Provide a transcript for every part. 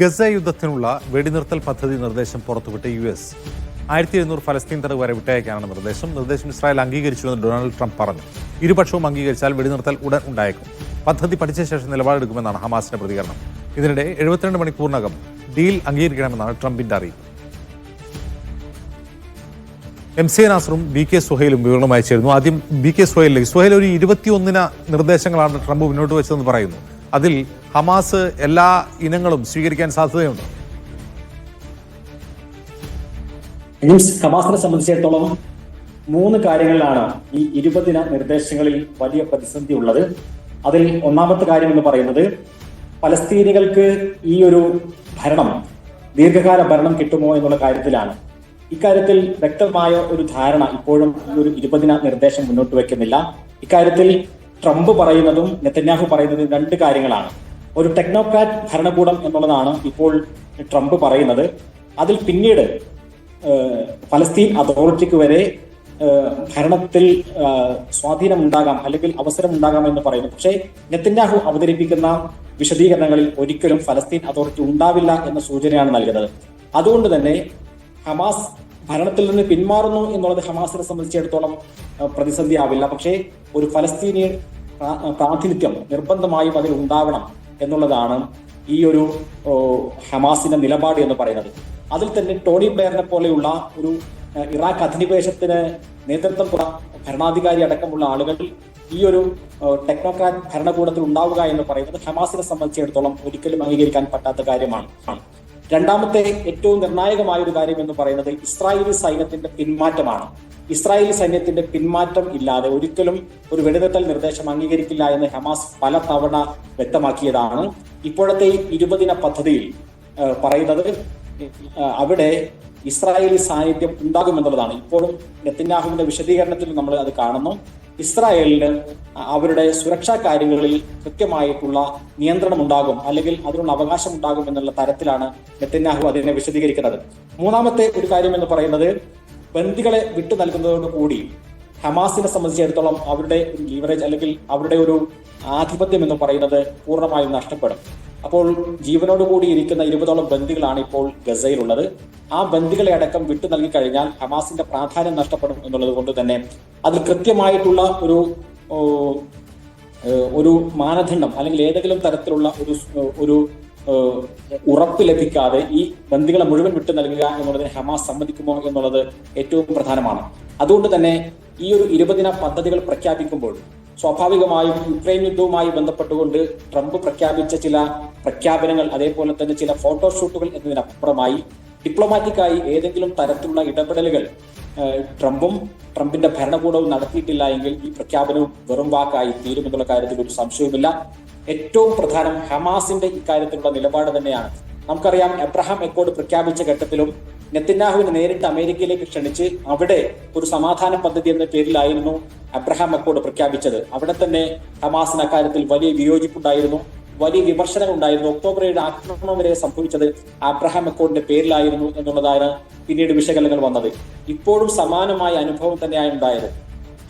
Gaza യുദ്ധത്തിനുള്ള വെടിനിർത്തൽ പദ്ധതി നിർദ്ദേശം പുറത്തുവിട്ട് യു എസ്. ആയിരത്തി എഴുന്നൂറ് ഫലസ്തീൻ തടവുകാരെ വിട്ടയക്കാനാണ് നിർദ്ദേശം. നിർദ്ദേശം ഇസ്രായേൽ അംഗീകരിച്ചുവെന്ന് ഡൊണാൾഡ് ട്രംപ് പറഞ്ഞു. ഇരുപക്ഷവും അംഗീകരിച്ചാൽ വെടിനിർത്തൽ ഉടൻ ഉണ്ടായേക്കും. പദ്ധതി പഠിച്ച ശേഷം നിലപാടെടുക്കുമെന്നാണ് ഹമാസിന്റെ പ്രതികരണം. ഇതിനിടെ എഴുപത്തിരണ്ട് മണിക്കൂറിനകം ഡീൽ അംഗീകരിക്കണമെന്നാണ് ട്രംപിന്റെ അറിയിപ്പ്. എം സി നാസറും ബി കെ സുഹൈലും ചേരുന്നു. ആദ്യം ബി കെ സുഹൈലിലേക്ക്. സുഹൈൽ ഒരു ഇരുപത്തിയൊന്നിന നിർദ്ദേശങ്ങളാണ് ട്രംപ് മുന്നോട്ട് വെച്ചതെന്ന് പറയുന്നു. അതിൽ ഹമാസ് എല്ലാ ഇനങ്ങളും സ്വീകരിക്കാൻ സാധ്യതയുണ്ട്. ഹമാസിനെ സംബന്ധിച്ചിടത്തോളം മൂന്ന് കാര്യങ്ങളിലാണ് ഈ ഇരുപതിന നിർദ്ദേശങ്ങളിൽ വലിയ പ്രതിസന്ധി ഉള്ളത്. അതിൽ ഒന്നാമത്തെ കാര്യം എന്ന് പറയുന്നത് പലസ്തീനികൾക്ക് ഈ ഒരു ഭരണം ദീർഘകാല ഭരണം കിട്ടുമോ എന്നുള്ള കാര്യത്തിലാണ്. ഇക്കാര്യത്തിൽ വ്യക്തമായ ഒരു ധാരണ ഇപ്പോഴും ഈ ഒരു ഇരുപതിന നിർദ്ദേശം മുന്നോട്ട് വെക്കുന്നില്ല ഇക്കാര്യത്തിൽ ട്രംപ് പറയുന്നതും നെത്തന്യാഹു പറയുന്നതും രണ്ട് കാര്യങ്ങളാണ്. ഒരു ടെക്നോക്രാറ്റ് ഭരണകൂടം എന്നുള്ളതാണ് ഇപ്പോൾ ട്രംപ് പറയുന്നത്. അതിൽ പിന്നീട് ഫലസ്തീൻ അതോറിറ്റിക്ക് വരെ ഭരണത്തിൽ സ്വാധീനം ഉണ്ടാകാം അല്ലെങ്കിൽ അവസരം ഉണ്ടാകാം എന്ന് പറയുന്നു. പക്ഷേ നെത്തന്യാഹു അവതരിപ്പിക്കുന്ന വിശദീകരണങ്ങളിൽ ഒരിക്കലും ഫലസ്തീൻ അതോറിറ്റി ഉണ്ടാവില്ല എന്ന സൂചനയാണ് നൽകുന്നത്. അതുകൊണ്ട് തന്നെ ഹമാസ് ഭരണത്തിൽ നിന്ന് പിന്മാറുന്നു എന്നുള്ളത് ഹമാസിനെ സംബന്ധിച്ചിടത്തോളം ഏഹ് പ്രതിസന്ധി ആവില്ല പക്ഷേ ഒരു ഫലസ്തീനി പ്രാ- പ്രാതിനിധ്യം നിർബന്ധമായും അതിൽ ഉണ്ടാവണം എന്നുള്ളതാണ് ഈ ഒരു ഹമാസിന്റെ നിലപാട് എന്ന് പറയുന്നത് അതിൽ തന്നെ ടോണി ബ്ലെയറിനെ പോലെയുള്ള ഒരു ഇറാഖ് അധിനിവേശത്തിന് നേതൃത്വം ഭരണാധികാരി അടക്കമുള്ള ആളുകൾ ഈ ഒരു ടെക്നോക്രാറ്റ് ഭരണകൂടത്തിൽ ഉണ്ടാവുക എന്ന് പറയുന്നത് ഹമാസിനെ സംബന്ധിച്ചിടത്തോളം ഒരിക്കലും അംഗീകരിക്കാൻ പറ്റാത്ത കാര്യമാണ്. രണ്ടാമത്തെ ഏറ്റവും നിർണായകമായ ഒരു കാര്യം എന്ന് പറയുന്നത് ഇസ്രായേലി സൈന്യത്തിന്റെ പിന്മാറ്റമാണ്. ഇസ്രായേലി സൈന്യത്തിന്റെ പിന്മാറ്റം ഇല്ലാതെ ഒരിക്കലും ഒരു വെടിനിർത്തൽ നിർദ്ദേശം അംഗീകരിക്കില്ല എന്ന് ഹമാസ് പല തവണ വ്യക്തമാക്കിയതാണ്. ഇപ്പോഴത്തെ ഈ ഇരുപതിന പദ്ധതിയിൽ പറയുന്നത് അവിടെ ഇസ്രായേലി സാന്നിധ്യം ഉണ്ടാകുമെന്നുള്ളതാണ്. ഇപ്പോഴും നെത്തിന്യാഹുവിന്റെ വിശദീകരണത്തിൽ നമ്മൾ അത് കാണുന്നു. ഇസ്രായേലിന് അവരുടെ സുരക്ഷാ കാര്യങ്ങളിൽ കൃത്യമായിട്ടുള്ള നിയന്ത്രണം ഉണ്ടാകും അല്ലെങ്കിൽ അതിനുള്ള അവകാശം ഉണ്ടാകും എന്നുള്ള തരത്തിലാണ് നെത്തന്യാഹു അതിനെ വിശദീകരിക്കുന്നത്. മൂന്നാമത്തെ ഒരു കാര്യം എന്ന് പറയുന്നത് ബന്ദികളെ വിട്ടു നൽകുന്നതോട് കൂടി ഹമാസിനെ സംബന്ധിച്ചിടത്തോളം അവരുടെ ലീവറേജ് അല്ലെങ്കിൽ അവരുടെ ഒരു ആധിപത്യം എന്ന് പറയുന്നത് പൂർണമായും നഷ്ടപ്പെടും. അപ്പോൾ ജീവനോടുകൂടി ഇരിക്കുന്ന ഇരുപതോളം ബന്ദികളാണ് ഇപ്പോൾ ഗസയിലുള്ളത്. ആ ബന്ദികളെ അടക്കം വിട്ടു നൽകി കഴിഞ്ഞാൽ ഹമാസിന്റെ പ്രാധാന്യം നഷ്ടപ്പെടും എന്നുള്ളത് കൊണ്ട് തന്നെ അതിൽ കൃത്യമായിട്ടുള്ള ഒരു ഒരു മാനദണ്ഡം അല്ലെങ്കിൽ ഏതെങ്കിലും തരത്തിലുള്ള ഒരു ഒരു ഉറപ്പ് ലഭിക്കാതെ ഈ ബന്ദികളെ മുഴുവൻ വിട്ടു നൽകുക എന്നുള്ളതിന് ഹമാസ് സമ്മതിക്കുമോ എന്നുള്ളത് ഏറ്റവും പ്രധാനമാണ്. അതുകൊണ്ട് തന്നെ ഈ ഒരു ഇരുപതിന പദ്ധതികൾ പ്രഖ്യാപിക്കുമ്പോൾ സ്വാഭാവികമായും യുക്രൈൻ യുദ്ധവുമായി ബന്ധപ്പെട്ടുകൊണ്ട് ട്രംപ് പ്രഖ്യാപിച്ച ചില പ്രഖ്യാപനങ്ങൾ അതേപോലെ തന്നെ ചില ഫോട്ടോഷൂട്ടുകൾ എന്നതിനപ്പുറമായി ഡിപ്ലോമാറ്റിക്കായി ഏതെങ്കിലും തരത്തിലുള്ള ഇടപെടലുകൾ ട്രംപും ട്രംപിന്റെ ഭരണകൂടവും നടത്തിയിട്ടില്ല എങ്കിൽ ഈ പ്രഖ്യാപനവും വെറും വാക്കായി തീരുമെന്നുള്ള കാര്യത്തിൽ ഒരു സംശയവുമില്ല. ഏറ്റവും പ്രധാനം ഹമാസിന്റെ ഇക്കാര്യത്തിലുള്ള നിലപാട് തന്നെയാണ്. നമുക്കറിയാം എബ്രഹാം അക്കോർഡ് പ്രഖ്യാപിച്ച ഘട്ടത്തിലും നെത്തിനാഹുവിനെ നേരിട്ട് അമേരിക്കയിലേക്ക് ക്ഷണിച്ച് അവിടെ ഒരു സമാധാന പദ്ധതി എന്ന പേരിലായിരുന്നു അബ്രഹാം അക്കോർഡ് പ്രഖ്യാപിച്ചത്. അവിടെ തന്നെ ഹമാസിന് അക്കാര്യത്തിൽ വലിയ വിയോജിപ്പുണ്ടായിരുന്നു. വലിയ വിമർശനങ്ങൾ ഉണ്ടായിരുന്നു ഒക്ടോബർ ഏഴ് ആക്രമണം വരെ സംഭവിച്ചത് അബ്രഹാം അക്കോർഡിന്റെ പേരിലായിരുന്നു എന്നുള്ളതാണ് പിന്നീട് വിശകലനങ്ങൾ വന്നത്. ഇപ്പോഴും സമാനമായ അനുഭവം തന്നെയാണ് ഉണ്ടായത്.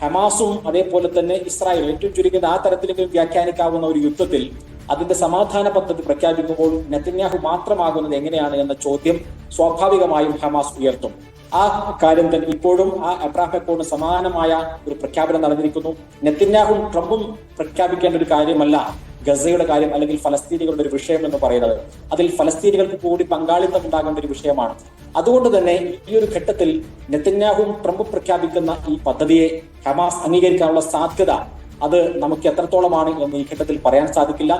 ഹമാസും അതേപോലെ തന്നെ ഇസ്രായേൽ ഏറ്റവും ചുരുങ്ങിയത് ആ തരത്തിലേക്ക് വ്യാഖ്യാനിക്കാവുന്ന ഒരു യുദ്ധത്തിൽ അതിന്റെ സമാധാന പദ്ധതി പ്രഖ്യാപിക്കുമ്പോൾ നെത്തന്യാഹു മാത്രമാകുന്നത് എങ്ങനെയാണ് എന്ന ചോദ്യം സ്വാഭാവികമായും ഹമാസ് ഉയർത്തും. ആ കാര്യം തന്നെ ഇപ്പോഴും ആ അബ്രാഹം അക്കോർഡിന് സമാനമായ ഒരു പ്രഖ്യാപനം നടന്നിരിക്കുന്നു. നെത്തന്യാഹും ട്രംപും പ്രഖ്യാപിക്കേണ്ട ഒരു കാര്യമല്ല ഗസയുടെ കാര്യം അല്ലെങ്കിൽ ഫലസ്തീനികളുടെ ഒരു വിഷയം എന്ന് പറയുന്നത്. അതിൽ ഫലസ്തീനികൾക്ക് കൂടി പങ്കാളിത്തം ഉണ്ടാകേണ്ട ഒരു വിഷയമാണ്. അതുകൊണ്ട് തന്നെ ഈ ഒരു ഘട്ടത്തിൽ നെത്തന്യാഹും ട്രംപും പ്രഖ്യാപിക്കുന്ന ഈ പദ്ധതിയെ ഹമാസ് അംഗീകരിക്കാനുള്ള സാധ്യത അത് നമുക്ക് എത്രത്തോളമാണ് എന്ന് ഈ ഘട്ടത്തിൽ പറയാൻ സാധിക്കില്ല.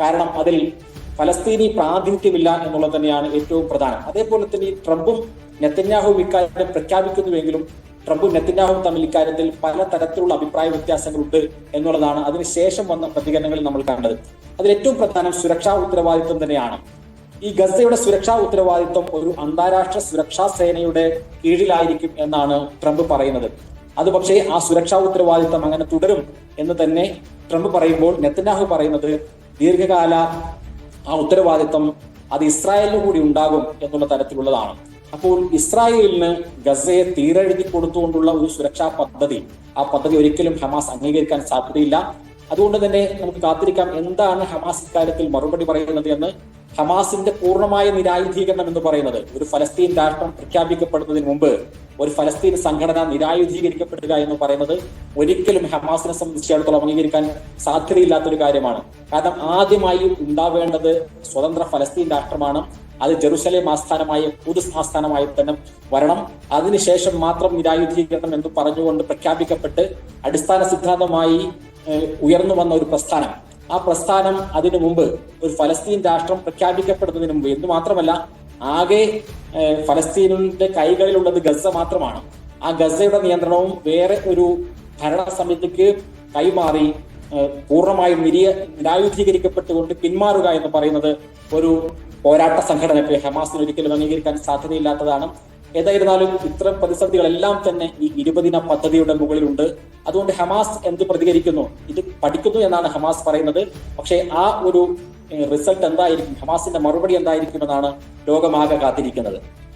കാരണം അതിൽ ഫലസ്തീനി പ്രാതിനിധ്യമില്ല എന്നുള്ളത് തന്നെയാണ് ഏറ്റവും പ്രധാനം. അതേപോലെ തന്നെ ട്രംപും നെത്തന്യാഹുവും ഇക്കാര്യം പ്രഖ്യാപിക്കുന്നുവെങ്കിലും ട്രംപും നെത്തന്യാഹുവും തമ്മിൽ ഇക്കാര്യത്തിൽ പല തരത്തിലുള്ള അഭിപ്രായ വ്യത്യാസങ്ങളുണ്ട് എന്നുള്ളതാണ് അതിനുശേഷം വന്ന പ്രതികരണങ്ങളിൽ നമ്മൾ കണ്ടത്. അതിൽ ഏറ്റവും പ്രധാനം സുരക്ഷാ ഉത്തരവാദിത്വം തന്നെയാണ്. ഈ ഗസയുടെ സുരക്ഷാ ഉത്തരവാദിത്വം ഒരു അന്താരാഷ്ട്ര സുരക്ഷാ സേനയുടെ കീഴിലായിരിക്കും എന്നാണ് ട്രംപ് പറയുന്നത്. അത് പക്ഷേ ആ സുരക്ഷാ ഉത്തരവാദിത്തം അങ്ങനെ തുടരും എന്ന് തന്നെ ട്രംപ് പറയുമ്പോൾ നെത്തന്യാഹു പറയുന്നത് ദീർഘകാല ആ ഉത്തരവാദിത്തം അത് ഇസ്രായേലിന് കൂടി ഉണ്ടാകും എന്നുള്ള തരത്തിലുള്ളതാണ്. അപ്പോൾ ഇസ്രായേലിന് ഗസയെ തീരെഴുതി കൊടുത്തുകൊണ്ടുള്ള ഒരു സുരക്ഷാ പദ്ധതി ആ പദ്ധതി ഒരിക്കലും ഹമാസ് അംഗീകരിക്കാൻ സാധ്യതയില്ല. അതുകൊണ്ട് തന്നെ നമുക്ക് കാത്തിരിക്കാം എന്താണ് ഹമാസ് ഇക്കാര്യത്തിൽ മറുപടി പറയുന്നത് എന്ന്. ഹമാസിന്റെ പൂർണമായ നിരായുധീകരണം എന്ന് പറയുന്നത് ഒരു ഫലസ്തീൻ രാഷ്ട്രം പ്രഖ്യാപിക്കപ്പെടുന്നതിന് മുമ്പ് ഒരു ഫലസ്തീൻ സംഘടന നിരായുധീകരിക്കപ്പെടുക എന്ന് പറയുന്നത് ഒരിക്കലും ഹമാസിനെ സംബന്ധിച്ചിടത്തോളം അംഗീകരിക്കാൻ സാധ്യതയില്ലാത്തൊരു കാര്യമാണ്. കാരണം ആദ്യമായി ഉണ്ടാവേണ്ടത് സ്വതന്ത്ര ഫലസ്തീൻ രാഷ്ട്രമാണ്. അത് ജെറുസലേം ആസ്ഥാനമായ ഖുദ്സ് ആസ്ഥാനമായി തന്നെ വരണം. അതിനുശേഷം മാത്രം നിരായുധീകരണം എന്ന് പറഞ്ഞുകൊണ്ട് പ്രഖ്യാപിക്കപ്പെട്ട് അടിസ്ഥാന സിദ്ധാന്തമായി ഉയർന്നു വന്ന ഒരു പ്രസ്ഥാനം. ആ പ്രസ്ഥാനം അതിനു മുമ്പ് ഒരു ഫലസ്തീൻ രാഷ്ട്രം പ്രഖ്യാപിക്കപ്പെടുന്നതിന് മുമ്പ് എന്ന് മാത്രമല്ല ആകെ ഫലസ്തീനിന്റെ കൈകളിലുള്ളത് ഗസ മാത്രമാണ്. ആ ഗസയുടെ നിയന്ത്രണവും വേറെ ഒരു ഭരണ സമിതിക്ക് കൈമാറി പൂർണമായും നിരീയ നിരായുധീകരിക്കപ്പെട്ടുകൊണ്ട് പിന്മാറുക എന്ന് പറയുന്നത് ഒരു പോരാട്ട സംഘടനയ്ക്ക് ഹമാസിന് ഒരിക്കലും അംഗീകരിക്കാൻ സാധ്യതയില്ലാത്തതാണ്. ഏതായിരുന്നാലും ഇത്തരം പ്രതിസന്ധികളെല്ലാം തന്നെ ഈ ഇരുപതിന പദ്ധതിയുടെ മുകളിലുണ്ട്. അതുകൊണ്ട് ഹമാസ് എന്ത് പ്രതികരിക്കുന്നു? ഇത് പഠിക്കുന്നു എന്നാണ് ഹമാസ് പറയുന്നത്. പക്ഷേ ആ ഒരു റിസൾട്ട് എന്തായിരിക്കും? ഹമാസിന്റെ മറുപടി എന്തായിരിക്കുമെന്നാണ് ലോകമാകെ കാത്തിരിക്കുന്നത്.